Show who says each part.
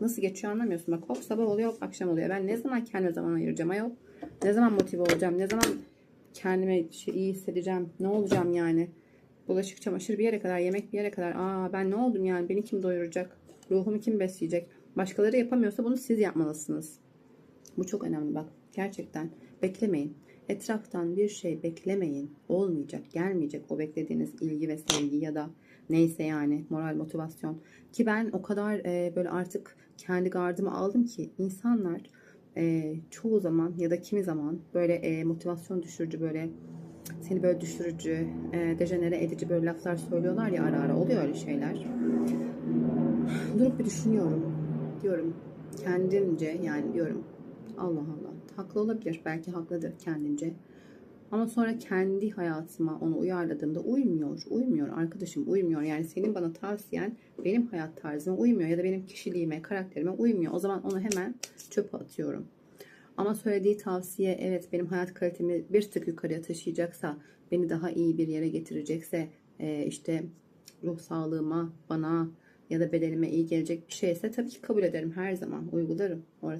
Speaker 1: Nasıl geçiyor anlamıyorsun. Bak hop sabah oluyor hop akşam oluyor. Ben ne zaman kendime zaman ayıracağım ayol? Ne zaman motive olacağım? Ne zaman kendime şey, iyi hissedeceğim? Ne olacağım yani? Bulaşık çamaşır bir yere kadar, yemek bir yere kadar. Aa ben ne oldum yani? Beni kim doyuracak? Ruhumu kim besleyecek? Başkaları yapamıyorsa bunu siz yapmalısınız. Bu çok önemli bak. Gerçekten beklemeyin. Etraftan bir şey beklemeyin. Olmayacak, gelmeyecek o beklediğiniz ilgi ve sevgi ya da neyse yani moral motivasyon. Ki ben o kadar e, böyle artık kendi gardımı aldım ki insanlar e, çoğu zaman ya da kimi zaman böyle e, motivasyon düşürücü böyle seni böyle düşürücü, e, dejenere edici böyle laflar söylüyorlar ya ara ara oluyor öyle şeyler. Durup bir düşünüyorum. Diyorum kendimce yani diyorum Allah Allah haklı olabilir belki haklıdır kendince. Ama sonra kendi hayatıma onu uyarladığımda uymuyor. Uymuyor arkadaşım uymuyor. Yani senin bana tavsiyen benim hayat tarzıma uymuyor ya da benim kişiliğime, karakterime uymuyor. O zaman onu hemen çöpe atıyorum. Ama söylediği tavsiye evet benim hayat kalitemi bir tık yukarıya taşıyacaksa, beni daha iyi bir yere getirecekse, e, işte ruh sağlığıma, bana ya da bedenime iyi gelecek bir şeyse tabii ki kabul ederim her zaman uygularım. Orası